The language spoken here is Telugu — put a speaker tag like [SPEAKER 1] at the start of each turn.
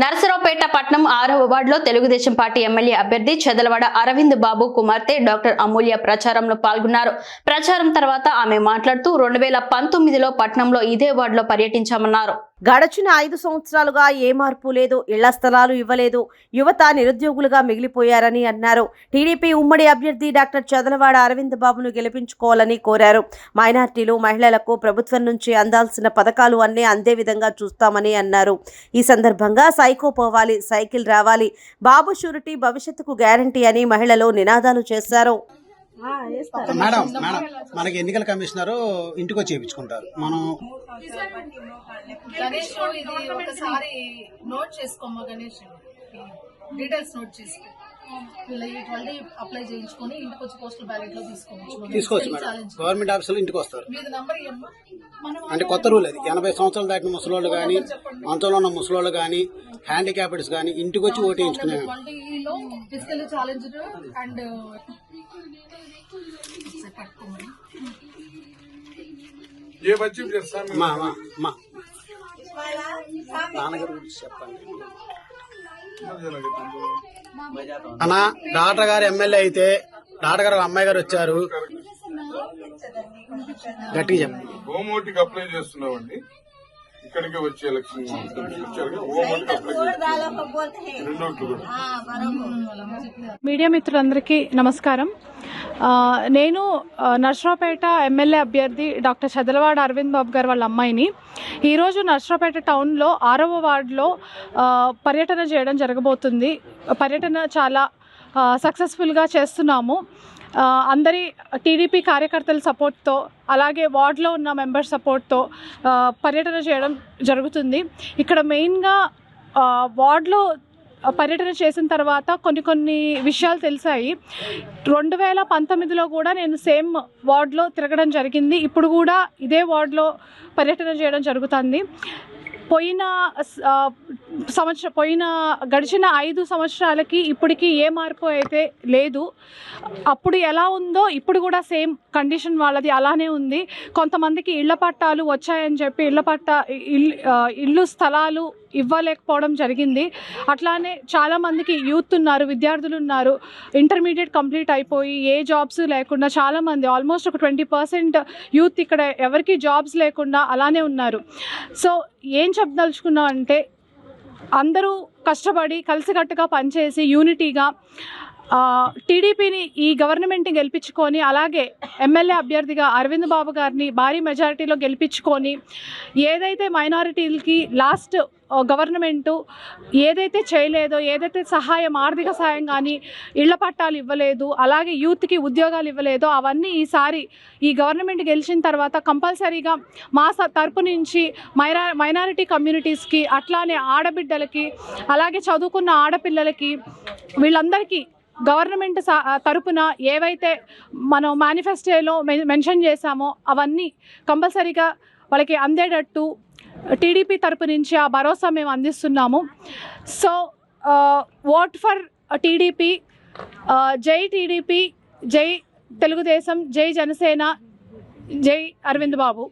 [SPEAKER 1] నరసరావుపేట పట్నం ఆరవ వార్డులో తెలుగుదేశం పార్టీ ఎమ్మెల్యే అభ్యర్థి చెదలవాడ అరవింద్ బాబు కుమార్తె డాక్టర్ అమూల్య ప్రచారంలో పాల్గొన్నారు. ప్రచారం తర్వాత ఆమె మాట్లాడుతూ రెండు వేల పంతొమ్మిదిలో పట్నంలో ఇదే వార్డులో పర్యటించామన్నారు.
[SPEAKER 2] గడచిన ఐదు సంవత్సరాలుగా ఏ మార్పు లేదు ఇళ్ళ స్థలాలు ఇవ్వలేదు యువత నిరుద్యోగులుగా మిగిలిపోయారని అన్నారు. టీడీపీ ఉమ్మడి అభ్యర్థి డాక్టర్ చదలవాడ అరవింద్ బాబును గెలిపించుకోవాలని కోరారు. మైనార్టీలు మహిళలకు ప్రభుత్వం నుంచి అందాల్సిన పథకాలు అన్నీ అందే విధంగా చూస్తామని అన్నారు. ఈ సందర్భంగా సైకో పోవాలి సైకిల్ రావాలి బాబు షూరిటీ భవిష్యత్తుకు గ్యారంటీ అని మహిళలు నినాదాలు చేశారు.
[SPEAKER 3] మేడం మేడం మనకి ఎన్నికల కమిషనర్ ఇంటికి వచ్చి చేయించుకుంటారు మనం
[SPEAKER 4] గణేష్ ఇది ఒకసారి నోట్ చేసుకోమ్మా గణేష్ డీటెయిల్స్ నోట్ చేసుకో వీళ్ళ ఇటువంటి అప్లై చేయించుకొని ఇంటికి వచ్చి పోస్టల్ బ్యాలెట్లో తీసుకోవచ్చు.
[SPEAKER 3] తీసుకోవచ్చు మేడం.
[SPEAKER 4] ఛాలెంజ్
[SPEAKER 3] గవర్నమెంట్ ఆఫీసులు ఇంటికి వస్తారు
[SPEAKER 4] మీద నంబర్ ఇవ్వమ్మా మనం
[SPEAKER 3] అంటే కొత్త రూల్ అది. ఎనభై సంవత్సరాలు దాటిన ముసలోళ్ళు కానీ అంతలో ఉన్న ముసలోళ్ళు కానీ హ్యాండిక్యాప్డ్స్ కానీ ఇంటికి వచ్చి ఓటు వేయించుకునే
[SPEAKER 4] ట్వంటీలో ఫిజికల్ ఛాలెంజ్ అండ్ పట్టుకోమని
[SPEAKER 5] ఏ బచ్చి చేస్తాను
[SPEAKER 3] మా మా మా. నాన్నగారు గురించి చెప్పండి. అన్న డాక్టర్ గారు ఎమ్మెల్యే అయితే డాక్టర్ గారు అమ్మాయి గారు వచ్చారు. గట్టిగా చెప్పండి.
[SPEAKER 5] హోమ్ ఓటికి అప్లై చేస్తున్నామండి. ఇక్కడికి వచ్చి ఎలక్షన్
[SPEAKER 6] మీడియా మిత్రులందరికీ నమస్కారం. నేను నర్సరావుపేట ఎమ్మెల్యే అభ్యర్థి డాక్టర్ చదలవాడ అరవింద్ బాబు గారు వాళ్ళ అమ్మాయిని. ఈరోజు నర్సరావుపేట టౌన్లో ఆరవ వార్డులో పర్యటన చేయడం జరగబోతుంది. పర్యటన చాలా సక్సెస్ఫుల్గా చేస్తున్నాము. అందరి టీడీపీ కార్యకర్తల సపోర్ట్తో అలాగే వార్డులో ఉన్న మెంబర్ సపోర్ట్తో పర్యటన చేయడం జరుగుతుంది. ఇక్కడ మెయిన్గా వార్డులో పర్యటన చేసిన తర్వాత కొన్ని కొన్ని విషయాలు తెలిసాయి. రెండు వేల పంతొమ్మిదిలో కూడా నేను సేమ్ వార్డులో తిరగడం జరిగింది. ఇప్పుడు కూడా ఇదే వార్డులో పర్యటన చేయడం జరుగుతుంది. పోయిన స- సంవత్సరం పోయిన గడిచిన ఐదు సంవత్సరాలకి ఇప్పటికి ఏ మార్పు అయితే లేదు. అప్పుడు ఎలా ఉందో ఇప్పుడు కూడా సేమ్ కండిషన్ వాళ్ళది అలానే ఉంది. కొంతమందికి ఇళ్ళ పట్టాలు వచ్చాయని చెప్పి ఇళ్ళ పట్ట ఇల్లు ఇల్లు స్థలాలు ఇవ్వలేకపోవడం జరిగింది. అట్లానే చాలామందికి యూత్ ఉన్నారు విద్యార్థులు ఉన్నారు ఇంటర్మీడియట్ కంప్లీట్ అయిపోయి ఏ జాబ్స్ లేకుండా చాలామంది ఆల్మోస్ట్ ఒక ట్వంటీ పర్సెంట్ యూత్ ఇక్కడ ఎవరికి జాబ్స్ లేకుండా అలానే ఉన్నారు. సో ఏం చెప్పదలుచుకున్నాం అంటే అందరూ కష్టపడి కలిసికట్టుగా పనిచేసి యూనిటీగా టీడీపీని ఈ గవర్నమెంట్ని గెలిపించుకొని అలాగే ఎమ్మెల్యే అభ్యర్థిగా అరవింద్ బాబు గారిని భారీ మెజారిటీలో గెలిపించుకొని ఏదైతే మైనారిటీలకి లాస్ట్ గవర్నమెంటు ఏదైతే చేయలేదో ఏదైతే సహాయం ఆర్థిక సహాయం కానీ ఇళ్ళ పట్టాలు ఇవ్వలేదు అలాగే యూత్కి ఉద్యోగాలు ఇవ్వలేదో అవన్నీ ఈసారి ఈ గవర్నమెంట్ గెలిచిన తర్వాత కంపల్సరీగా మా స- తరపు నుంచి మైనా మైనారిటీ కమ్యూనిటీస్కి అట్లానే ఆడబిడ్డలకి అలాగే చదువుకున్న ఆడపిల్లలకి వీళ్ళందరికీ గవర్నమెంట్ సా- తరపున ఏవైతే మనం మేనిఫెస్టోలో మెన్షన్ చేశామో అవన్నీ కంపల్సరీగా వాళ్ళకి అందేటట్టు టీడీపీ తరపు నుంచి ఆ భరోసా మేము అందిస్తున్నాము. సో ఓట్ ఫర్ టీడీపీ జై టీడీపీ జై తెలుగుదేశం జై జనసేన జై అరవింద్ బాబు.